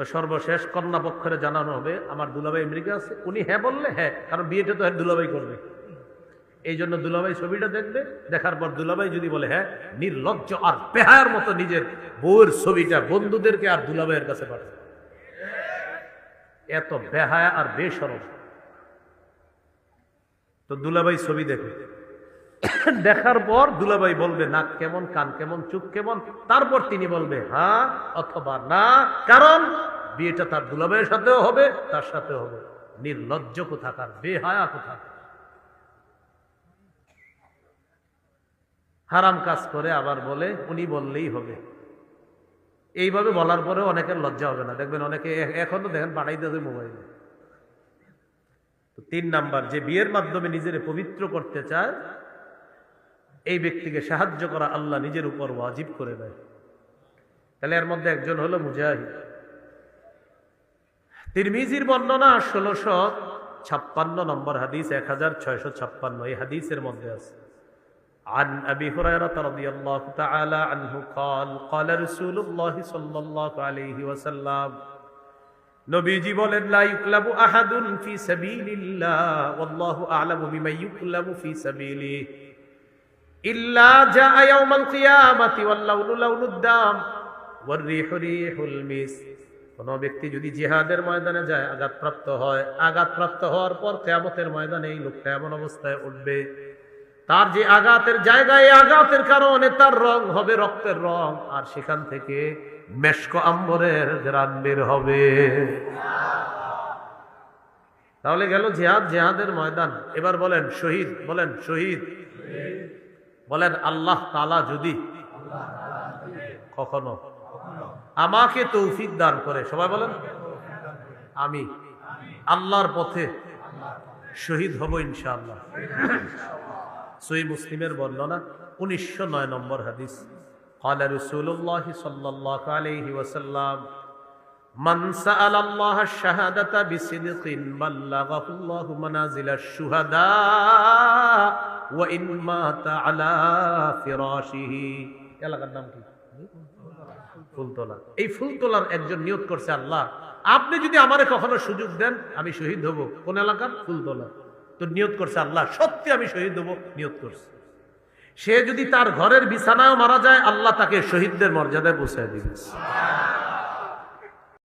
তো সর্বশেষ কন্যা পক্ষরে জানানো হবে, আমার দুলাভাই আমেরিকা আছে। উনি হ্যাঁ বললে হ্যাঁ কারণ বিয়েটা তো হ্যাঁ দুলাভাই করবে। এই জন্য দুলাভাই ছবিটা দেখবে, দেখার পর দুলাভাই যদি বলে হ্যাঁ নির্লজ্জ আর পেহার মতো নিজের বউয়ের ছবিটা বন্ধুদেরকে আর দুলাভাইয়ের কাছে পাঠাবে। এত বেহায়া আর বেসরম। তো দুলাভাই ছবি দেখে দেখার পর দুলাভাই বলবে, নাক কেমন, কান কেমন চুপ কেমন? তারপর তিনি বলবে হ্যাঁ অথবা না। কারণ বিয়েটা তার দুলাভাইয়ের সাথেও হবে, তার সাথেও হবে। নির্লজ্জ কোথাকার, বেহায়া কোথাকার। হারাম কাজ করে আবার বলে, উনি বললেই হবে। এইভাবে বলার পরেও অনেকের লজ্জা হবে না। দেখবেন অনেকে এখনও দেখেন পাঠাই দেবে মোবাইলে। তিন নাম্বার, যে বিয়ের মাধ্যমে নিজের পবিত্র করতে চায় এই ব্যক্তিকে সাহায্য করা আল্লাহ নিজের উপর ওয়াজিব করে দেয় তাহলে এর মধ্যে একজন হলো মুজাহিদ তিরমিজির বর্ণনা ষোলোশো ছাপ্পান্ন নম্বর হাদিস এক হাজার ছয়শো ছাপ্পান্ন এই হাদিসের মধ্যে আছে عن أبي هريرة رضي الله تعالى عنه قال قال رسول الله صلى الله عليه وسلم নবীজি বলেন লা ইউকলাবু আহাদুন ফি সাবিলিল্লাহ ওয়াল্লাহু আ'লামু বিমা ইউকলাবু ফি সাবিলিহি ইল্লা জাআ ইয়াউমাল কিয়ামাতি ওয়াল লাউনু লাউনুদ দাম। ওয়ার রিহু রিহুল মিস। কোন ব্যক্তি যদি জিহাদের ময়দানে যায়, আঘাতপ্রাপ্ত হয়। আঘাতপ্রাপ্ত হওয়ার পর কিয়ামতের ময়দানে এই লোকটা এমন অবস্থায় উঠবে। তার যে আঘাতের জায়গায় আঘাতের কারণে তার রং হবে রক্তের রং। আর সেখান থেকে মেশক আম্বরের গ্রান বের হবে। তাহলে গেল জিহাদ, জিহাদের ময়দান। এবার বলেন, শহীদ বলেন, শহীদ। বলেন আল্লাহ তালা যদি কখনো আমাকে তৌফিক দান করে সবাই বলেন আমি আল্লাহর পথে শহীদ হব ইনশাআল্লাহ সই মুসলিমের বর্ণনা উনিশশো নয় নম্বর হাদিস قال رسول الله صلى الله عليه وسلم শাহাদাতা ওয়া ইন মাতা আলা এলাকার নাম কি? এই একজন নিয়োগ করছে আল্লাহ। আপনি যদি আমারে কখনো সুযোগ দেন, আমি শহীদ হব। কোন এলাকার? ফুলতলা। তো নিয়োগ করছে আল্লাহ। সত্যি আমি শহীদ হব, নিয়োগ করছে। সে যদি তার ঘরের বিছানায় মারা যায়, আল্লাহ তাকে শহীদদের মর্যাদায় পৌঁছায় দিবে।